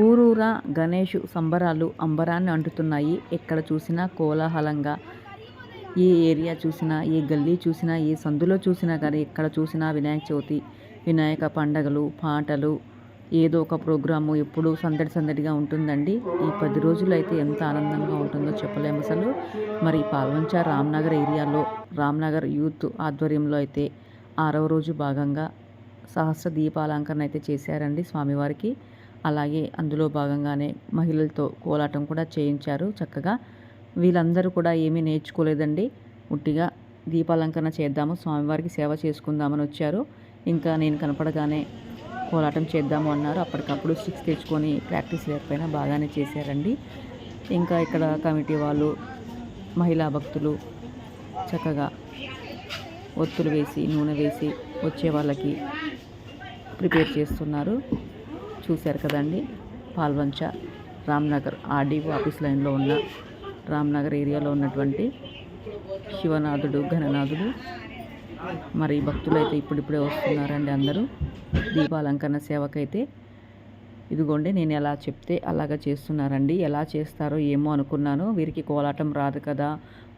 ఊరూరా గణేషు సంబరాలు అంబరాన్ని అంటుతున్నాయి. ఎక్కడ చూసినా కోలాహలంగా. ఏ ఏరియా చూసినా ఏ గల్లీ చూసినా ఏ సందులో చూసినా కానీ ఎక్కడ చూసినా వినాయక చవితి వినాయక పండగలు పాటలు ఏదో ఒక ప్రోగ్రాము ఎప్పుడు సందడి సందడిగా ఉంటుందండి. ఈ పది రోజులు అయితే ఎంత ఆనందంగా ఉంటుందో చెప్పలేము అసలు. మరి పాల్వంచ రామ్నగర్ ఏరియాలో రామ్నగర్ యూత్ ఆధ్వర్యంలో అయితే ఆరవ రోజు భాగంగా సహస్ర దీపాలంకరణ అయితే చేశారండి స్వామివారికి. అలాగే అందులో భాగంగానే మహిళలతో కోలాటం కూడా చేయించారు చక్కగా. వీళ్ళందరూ కూడా ఏమీ నేర్చుకోలేదండి. ఉట్టిగా దీపాలంకరణ చేద్దాము స్వామివారికి సేవ చేసుకుందామని వచ్చారు. ఇంకా నేను కనపడగానే కోలాటం చేద్దాము అన్నారు. అప్పటికప్పుడు స్టిక్స్ తెచ్చుకొని ప్రాక్టీస్ లేకపోయినా బాగానే చేశారండి. ఇంకా ఇక్కడ కమిటీ వాళ్ళు మహిళా భక్తులు చక్కగా ఒత్తులు వేసి నూనె వేసి వచ్చే వాళ్ళకి ప్రిపేర్ చేస్తున్నారు. చూశారు కదండి. పాల్వంచ రామ్నగర్ ఆర్డీఓ ఆఫీస్ లైన్లో ఉన్న రామ్నగర్ ఏరియాలో ఉన్నటువంటి శివనాథుడు ఘననాథుడు. మరి భక్తులు అయితే ఇప్పుడిప్పుడే వస్తున్నారండి అందరూ. దీపాలంకరణ సేవకైతే ఇదిగోండి నేను ఎలా చెప్తే అలాగా చేస్తున్నారండి. ఎలా చేస్తారో ఏమో అనుకున్నాను. వీరికి కోలాటం రాదు కదా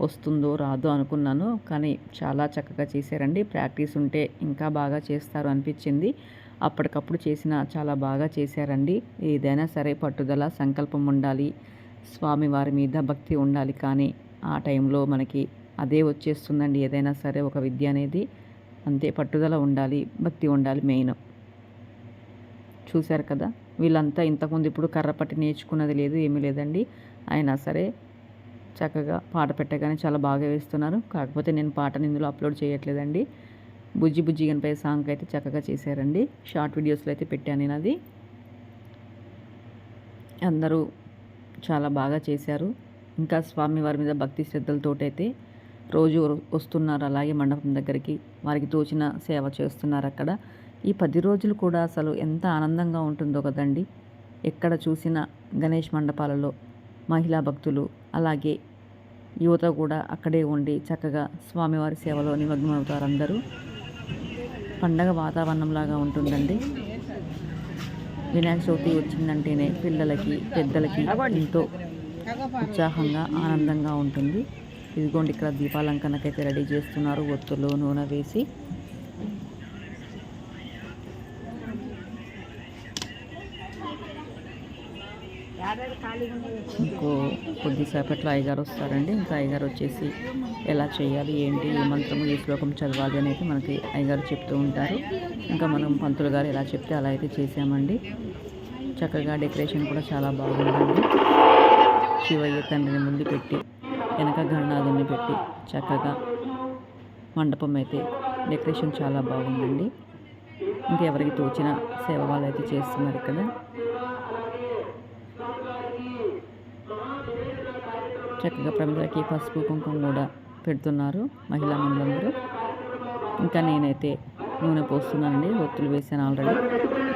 వస్తుందో రాదో అనుకున్నాను. కానీ చాలా చక్కగా చేశారండి. ప్రాక్టీస్ ఉంటే ఇంకా బాగా చేస్తారు అనిపించింది. అప్పటికప్పుడు చేసిన చాలా బాగా చేశారండి. ఏదైనా సరే పట్టుదల సంకల్పం ఉండాలి. స్వామివారి మీద భక్తి ఉండాలి కానీ ఆ టైంలో మనకి అదే వచ్చేస్తుందండి. ఏదైనా సరే ఒక విద్య అనేది అంతే పట్టుదల ఉండాలి భక్తి ఉండాలి మెయిన్. చూశారు కదా? వీళ్ళంతా ఇంతకుముందు ఇప్పుడు కర్రపట్టి నేర్చుకున్నది లేదు ఏమీ లేదండి. అయినా సరే చక్కగా పాట పెట్టగానే చాలా బాగా వేస్తున్నారు. కాకపోతే నేను పాటని ఇందులో అప్లోడ్ చేయట్లేదండి. బుజ్జి బుజ్జి గణపతి సాంగ్ అయితే చక్కగా చేశారండి. షార్ట్ వీడియోస్లో అయితే పెట్టాను నేను అది. అందరూ చాలా బాగా చేశారు. ఇంకా స్వామి వారి మీద భక్తి శ్రద్ధలతోటైతే రోజు వస్తున్నారు అలాగే మండపం దగ్గరికి. వారికి తోచిన సేవ చేస్తున్నారు అక్కడ. ఈ పది రోజులు కూడా అసలు ఎంత ఆనందంగా ఉంటుందో కదండి. ఎక్కడ చూసిన గణేష్ మండపాలలో మహిళా భక్తులు అలాగే యువత కూడా అక్కడే ఉండి చక్కగా స్వామివారి సేవలో నిమగ్నమవుతారు అందరూ. పండగ వాతావరణంలాగా ఉంటుందండి. వినాయక చవితి వచ్చిందంటేనే పిల్లలకి పెద్దలకి ఎంతో ఉత్సాహంగా ఆనందంగా ఉంటుంది. ఇదిగోండి ఇక్కడ దీపాలంకనకైతే రెడీ చేస్తున్నారు. ఒత్తులు నూనె వేసి ఇంకో కొద్దిసేపట్లో అయ్యగారు వస్తారండి. ఇంకా అయ్యగారు వచ్చేసి ఎలా చేయాలి ఏంటి ఏ మంత్రము ఏ శ్లోకం చదవాలి అనేది మనకి అయ్యగారు చెప్తూ ఉంటారు. ఇంకా మనం పంతులు గారు ఎలా చెప్తే అలా అయితే చేసామండి చక్కగా డెకరేషన్ కూడా చాలా బాగుందండి. శివయ్య తండ్రిని ముందు పెట్టి వెనక గణనాథుని పెట్టి చక్కగా మండపం అయితే డెకరేషన్ చాలా బాగుందండి. ఇంకెవరికి తోచిన సేవ వాళ్ళు అయితే చేస్తున్నారు ఇక్కడ. చక్కగా ప్రమిదలకి పసుపు కుంకుమ కూడా పెడుతున్నారు మహిళా మండలందరూ ఇంకా నేనైతే నూనె పోస్తున్నానండి. ఒత్తులు వేసాను ఆల్రెడీ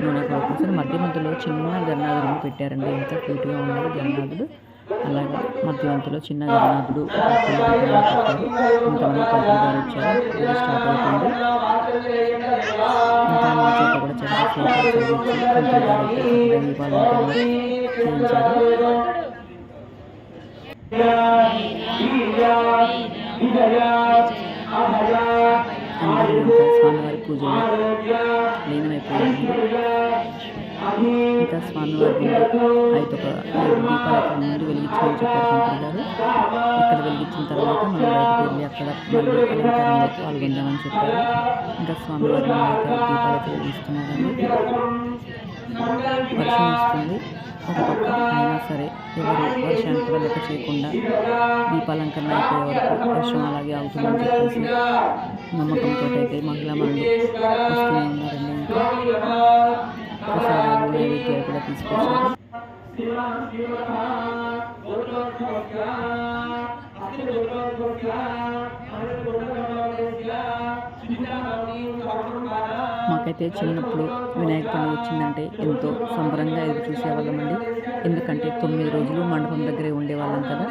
నూనె కూడా పోసాను మధ్య మధ్యలో చిన్న గన్నాథుడు పెట్టారండి. ఎంత క్యూట్గా ఉన్నాడు గన్నాథుడు అలాగే మధ్యవంతులో చిన్న గన్నాథుడు ఇంతమంది పంతులు గారు వచ్చారు. ఇది స్టార్ట్ అవుతుంది. ఇంకా మా చేత కూడా చాలా పంతులు గారు చేయించారు. స్వామివారి పూజలు లీనమైపోయారు ఇంకా స్వామివారి ముందు ఐదు ఒక దీపాలకు ముందు వెలిగించమని చెప్పారు ఇక్కడ వెలిగించిన తర్వాత మనం బయటకు వెళ్ళి అక్కడ మళ్ళీ అలంకరణలో పాల్గొందామని చెప్పారు ఇంకా స్వామివారి ముందు దీపాలు వెలిగిస్తున్నారండి. వర్షం వస్తుంది ఒక పక్క అయినా సరే ఎవరు వర్షాన్ని కూడా లెక్క చేయకుండా దీపాలంకరణ అయిపోయే వరకు వర్షం అలాగే అవుతుందని చెప్పేసి నమ్మకంతో అయితే మహిళా మనులు వస్తూనే ఉన్నారండి ఇంకా ప్రసాదాలు నైవేద్యాలు కూడా తీసుకొచ్చారు నాకైతే చిన్నప్పుడు వినాయక పండుగ వచ్చిందంటే ఎంతో సంబరంగా ఎదురు చూసేవాళ్ళమండి ఎందుకంటే తొమ్మిది రోజులు మండపం దగ్గరే ఉండేవాళ్ళం కదా.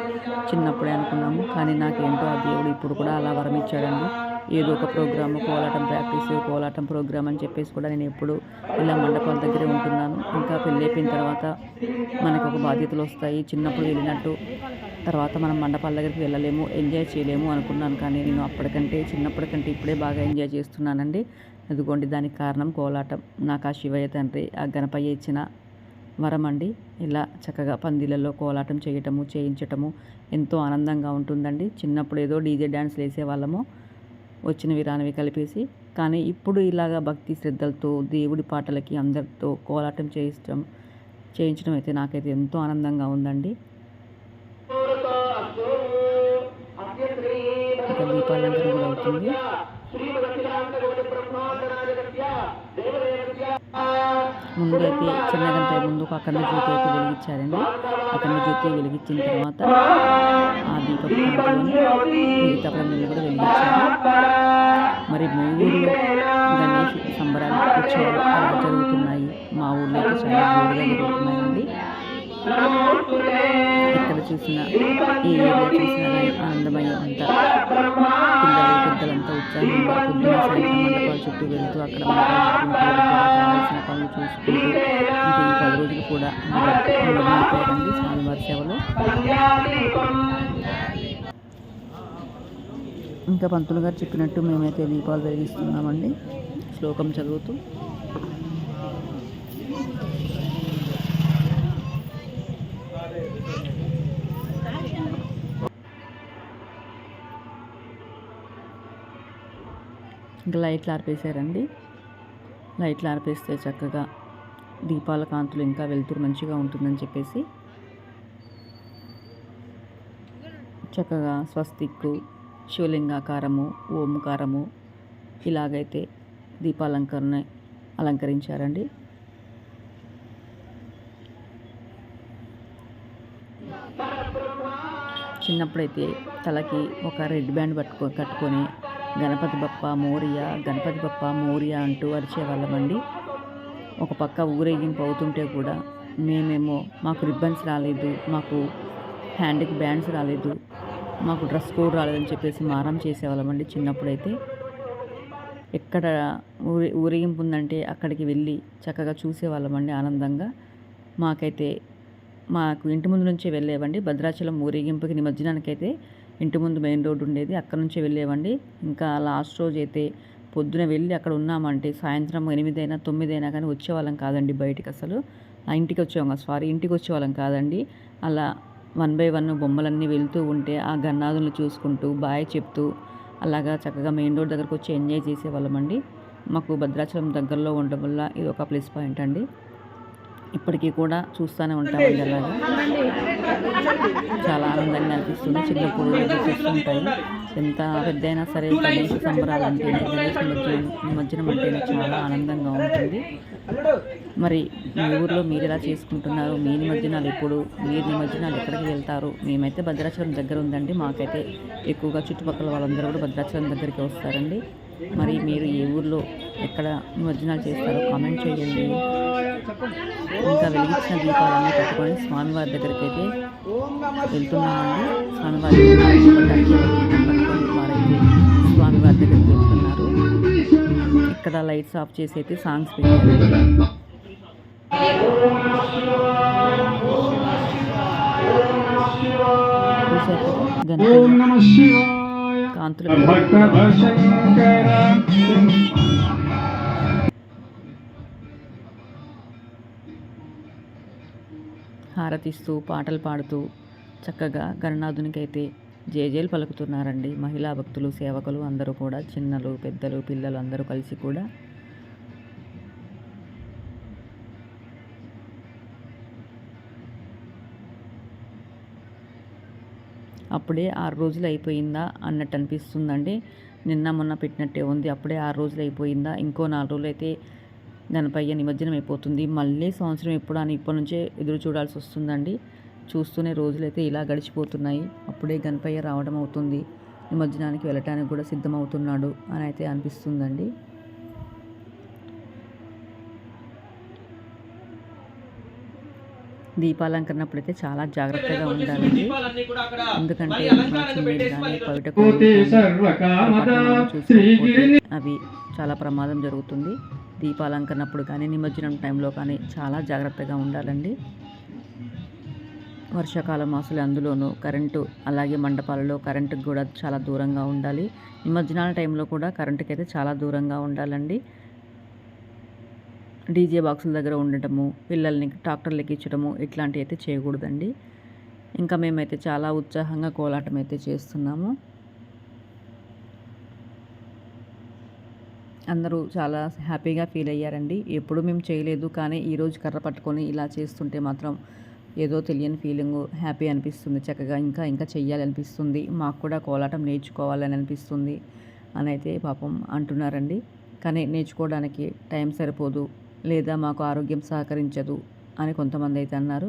చిన్నప్పుడే అనుకున్నాము కానీ నాకేంటో ఆ దేవుడు ఇప్పుడు కూడా అలా వరం ఇచ్చాడండి. ఏదో ఒక programme kolatam practice kolatam programme అని చెప్పేసి కూడా నేను ఎప్పుడు ఇలా మండపాల దగ్గరే ఉంటున్నాను. ఇంకా పెళ్ళి అయిపోయిన తర్వాత మనకు ఒక బాధ్యతలు వస్తాయి. చిన్నప్పుడు వెళ్ళినట్టు తర్వాత మనం మండపాల దగ్గరికి వెళ్ళలేము ఎంజాయ్ చేయలేము అనుకున్నాను. కానీ నేను అప్పటికంటే చిన్నప్పటికంటే ఇప్పుడే బాగా ఎంజాయ్ చేస్తున్నానండి. అదిగోండి దానికి కారణం కోలాటం. నాకు ఆ శివయ్య తండ్రి ఆ గణపయ్య ఇచ్చిన వరం అండి. ఇలా చక్కగా పందిళ్ళలో కోలాటం చేయటము చేయించటము ఎంతో ఆనందంగా ఉంటుందండి. చిన్నప్పుడు ఏదో డీజే డ్యాన్స్లు వేసేవాళ్ళము. వచ్చినవి రానివి కలిపేసి కానీ ఇప్పుడు ఇలాగా భక్తి శ్రద్ధలతో దేవుడి పాటలకి అందరితో కోలాటం చేయించడం చేయించడం అయితే నాకైతే ఎంతో ఆనందంగా ఉందండి. ఇక దీపాలంకరణ కూడా అవుతుంది. ముందైతే చిన్న గంట ముందుకు ఒక అఖండ జ్యోతి అయితే వెలిగించారండి. అఖండ జ్యోతి వెలిగించిన తర్వాత ఆ దీపపు మిగతా ప్రమిదలు కూడా వెలిగించారు. మరి మీ ఊరిలో గణేష్ సంబరాలు ఉత్సవాలు అలా జరుగుతున్నాయి. మా ఊళ్ళో అయితే చాలా జరుగుతున్నాయండి. చూసినా ఏ ఏరియా చూసినా కానీ ఆనందమయం అంతా. పిల్లలు పెద్దలంతా ఉత్సాహంగా పొద్దున సాయంత్రం మండపాల చుట్టూ వెళ్తూ అక్కడ కావాల్సిన పనులు చూసుకుంటూ ఇంకా ఈ పది రోజులు కూడా మొదలైపోయారండి స్వామివారి సేవలో. ఇంకా పంతులు గారు చెప్పినట్టు మేమైతే దీపాలు వెలిగిస్తున్నామండి. శ్లోకం చదువుతూ ఇంకా లైట్లు ఆర్పేశారండి. లైట్లు ఆర్పేస్తే చక్కగా దీపాల కాంతులు ఇంకా వెళ్తురు మంచిగా ఉంటుందని చెప్పేసి చక్కగా స్వస్తిక్కు శివలింగాకారము ఓంకారము ఇలాగైతే దీపాలంకరణ అలంకరించారండి. చిన్నప్పుడైతే తలకి ఒక రెడ్ బ్యాండ్ పట్టుకో కట్టుకొని గణపతి బప్ప మోరియా గణపతి బప్ప మోరియా అంటూ అరిచేవాళ్ళమండి. ఒక పక్క ఊరేగింపు అవుతుంటే కూడా మేమేమో మాకు రిబ్బన్స్ రాలేదు మాకు హ్యాండ్కి బ్యాండ్స్ రాలేదు మాకు డ్రెస్ కోడ్ రాలేదని చెప్పేసి మారం చేసేవాళ్ళమండి చిన్నప్పుడైతే. ఎక్కడ ఊరి ఊరేగింపు ఉందంటే అక్కడికి వెళ్ళి చక్కగా చూసేవాళ్ళమండి ఆనందంగా. మాకైతే మాకు ఇంటి ముందు నుంచే వెళ్ళేవండి. భద్రాచలం ఊరేగింపుకి నిమజ్జనానికైతే ఇంటి ముందు మెయిన్ రోడ్డు ఉండేది. అక్కడ నుంచి వెళ్ళేవండి. ఇంకా లాస్ట్ రోజు అయితే పొద్దున వెళ్ళి అక్కడ ఉన్నామంటే సాయంత్రం ఎనిమిదైనా తొమ్మిదైనా కానీ వచ్చేవాళ్ళం కాదండి బయటికి అసలు. ఆ ఇంటికి వచ్చేవాళ్ళం సారీ ఇంటికి వచ్చేవాళ్ళం కాదండి. అలా వన్ బై వన్ బొమ్మలన్నీ వెళ్తూ ఉంటే ఆ గన్నాదులను చూసుకుంటూ బాయ్ చెప్తూ అలాగా చక్కగా మెయిన్ రోడ్ దగ్గరకు వచ్చి ఎంజాయ్ చేసేవాళ్ళమండి. మాకు భద్రాచలం దగ్గరలో ఉండడం వల్ల ఇది ఒక ప్లస్ పాయింట్ అండి. ఇప్పటికీ కూడా చూస్తూనే ఉంటామండి అలాగా చాలా ఆనందంగా అనిపిస్తుంది. చిన్నప్పుడు చూస్తుంటాయి. ఎంత పెద్ద అయినా సరే గణేష్ సంబరాలు అంటేనే గణేష్ నిమజ్జనం అంటేనే చాలా ఆనందంగా ఉంటుంది. మరి మీ ఊర్లో మీరు ఎలా చేసుకుంటున్నారు? మీ నిమజ్జనాలు ఎప్పుడు? మీరు నిమజ్జనాలు ఎక్కడికి వెళ్తారు? మేమైతే భద్రాచలం దగ్గర ఉందండి. మాకైతే ఎక్కువగా చుట్టుపక్కల వాళ్ళందరూ కూడా భద్రాచలం దగ్గరికి వస్తారండి. మరి మీరు ఏ ఊర్లో ఎక్కడ నిమజ్జనాలు చేస్తారో కామెంట్ చేయండి. ఇంకా వెలిగించిన దీపాలన్నీ పెట్టుకొని స్వామివారి దగ్గరికి అయితే వెళ్తున్నామండి. స్వామివారి వారైతే స్వామివారి దగ్గరికి వెళ్తున్నారు. ఇక్కడ లైట్స్ ఆఫ్ చేసి అయితే సాంగ్స్ పెట్టారు. కాంతులు హారతిస్తూ పాటలు పాడుతూ చక్కగా గణనాథునికి అయితే జేజేలు పలుకుతున్నారండి. మహిళా భక్తులు సేవకులు అందరూ కూడా చిన్నలు పెద్దలు పిల్లలు అందరూ కలిసి కూడా అప్పుడే ఆరు రోజులు అయిపోయిందా అన్నట్టు అనిపిస్తుందండి. నిన్న మొన్న పెట్టినట్టే ఉంది. అప్పుడే ఆరు రోజులు అయిపోయిందా? ఇంకో నాలుగు రోజులు అయితే గణపయ్య నిమజ్జనం అయిపోతుంది. మళ్ళీ సంవత్సరం ఎప్పుడు అని ఇప్పటి నుంచే ఎదురు చూడాల్సి వస్తుందండి. చూస్తూనే రోజులైతే ఇలా గడిచిపోతున్నాయి. అప్పుడే గణపయ్య రావడం అవుతుంది. నిమజ్జనానికి వెళ్ళటానికి కూడా సిద్ధమవుతున్నాడు అని అయితే అనిపిస్తుందండి దీపాలంకరణ అప్పుడైతే చాలా జాగ్రత్తగా ఉండాలండి దీపాలన్నీ కూడా అక్కడ ఎందుకంటే మళ్ళీ మన అలంకారంగా చిన్నవి పెట్టేసి కానీ మళ్ళీ బయట కోటి కానీ సర్వకామద పొరపాటున మనం శ్రీగిరిని చూసుకోకపోతే అవి చాలా ప్రమాదం జరుగుతుంది. దీపాలంకరణప్పుడు కానీ నిమజ్జనం టైంలో కానీ చాలా జాగ్రత్తగా ఉండాలండి. వర్షాకాలం అసలు అందులోనూ కరెంటు అలాగే మండపాలలో కరెంటుకు కూడా చాలా దూరంగా ఉండాలి. నిమజ్జనాల టైంలో కూడా కరెంటుకి అయితే చాలా దూరంగా ఉండాలండి. డీజే బాక్సుల దగ్గర ఉండటము పిల్లల్ని ట్రాక్టర్లు ఇచ్చడము ఇట్లాంటివి అయితే చేయకూడదండి. ఇంకా మేమైతే చాలా ఉత్సాహంగా కోలాటం అయితే చేస్తున్నాము. అందరూ చాలా హ్యాపీగా ఫీల్ అయ్యారండి. ఎప్పుడు మేము చేయలేదు కానీ ఈరోజు కర్ర పట్టుకొని ఇలా చేస్తుంటే మాత్రం ఏదో తెలియని ఫీలింగ్ హ్యాపీ అనిపిస్తుంది చక్కగా ఇంకా ఇంకా చెయ్యాలి అనిపిస్తుంది మాకు కూడా కోలాటం నేర్చుకోవాలని అనిపిస్తుంది అని అయితే పాపం అంటున్నారండి. కానీ నేర్చుకోవడానికి టైం సరిపోదు లేదా మాకు ఆరోగ్యం సహకరించదు అని కొంతమంది అయితే అన్నారు.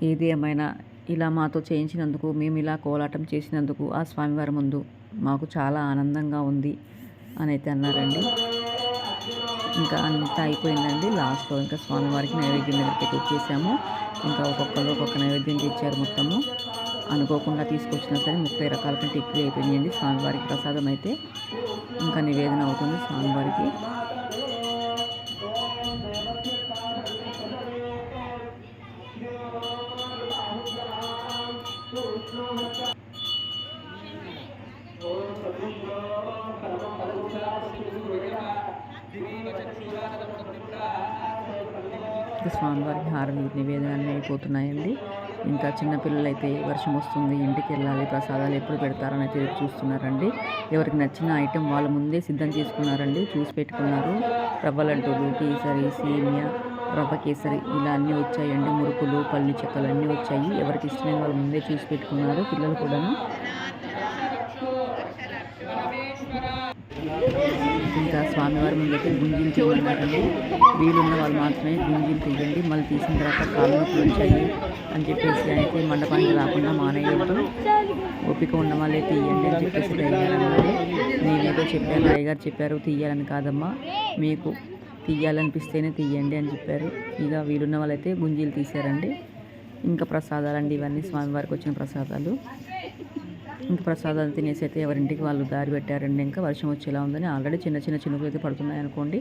ఏది ఏమైనా ఇలా మాతో చేయించినందుకు మేము ఇలా కోలాటం చేసినందుకు ఆ స్వామివారి ముందు మాకు చాలా ఆనందంగా ఉంది అని అయితే అన్నారండి. ఇంకా అంతా అయిపోయిందండి. లాస్ట్లో ఇంకా స్వామివారికి నైవేద్యం దగ్గరికి తెచ్చేసాము ఇంకా ఒక్కొక్కరు ఒక్కొక్క నైవేద్యం తెచ్చారు మొత్తము. అనుకోకుండా తీసుకొచ్చినా సరే ముప్పై రకాల కంటే ఎక్కువ అండి స్వామివారికి ప్రసాదం అయితే. ఇంకా నివేదన అవుతుంది స్వామివారికి. ఇంకా స్వామివారికి హారతి నివేదన అయిపోతున్నాయండి. ఇంకా చిన్నపిల్లలు అయితే వర్షం వస్తుంది ఇంటికి వెళ్ళాలి ప్రసాదాలు ఎప్పుడు పెడతారని అయితే చూస్తున్నారండి. ఎవరికి నచ్చిన ఐటెం వాళ్ళు ముందే సిద్ధం చేసుకున్నారండి చూసి పెట్టుకున్నారు. రవ్వ లడ్డూలు కేసరి సేమియా రవ్వ కేసరి ఇలా అన్నీ వచ్చాయండి. మురుకులు పల్లి చెక్కలు అన్నీ వచ్చాయి. ఎవరికి ఇష్టమైన వాళ్ళు ముందే చూసి పెట్టుకున్నారు పిల్లలు కూడాను. ఇంకా స్వామివారి ముందైతే గుంజీలు తీయమన్నారండి వీలున్న వాళ్ళు మాత్రమే గుంజీలు తీయండి మళ్ళీ తీసిన తర్వాత కాళ్ళు నొప్పులు అని చెప్పేసి అయితే మండపానికి రాకుండా మానేయవద్దు. ఓపిక ఉన్న వాళ్ళే తీయండి అని చెప్పేసి అయ్యారు నేనేదో చెప్పాను. అయ్యగారు చెప్పారు తీయాలని కాదమ్మా. మీకు తీయాలనిపిస్తేనే తీయండి అని చెప్పారు. ఇక వీలున్న వాళ్ళైతే గుంజీలు తీశారండి. ఇంకా ప్రసాదాలండి ఇవన్నీ. స్వామివారికి వచ్చిన ప్రసాదాలు. ఇంకా ప్రసాదాలు తినేసి అయితే ఎవరింటికి వాళ్ళు దారి పెట్టారండి. ఇంకా వర్షం వచ్చేలా ఉందని ఆల్రెడీ చిన్న చిన్న చినుకులు అయితే పడుతున్నాయి అనుకోండి.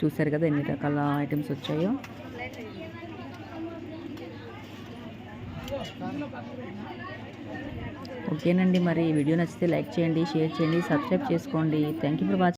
చూశారు కదా ఎన్ని రకాల ఐటమ్స్ వచ్చాయో. ఓకేనండి మరి ఈ వీడియో నచ్చితే లైక్ చేయండి షేర్ చేయండి సబ్స్క్రైబ్ చేసుకోండి. Thank you for watching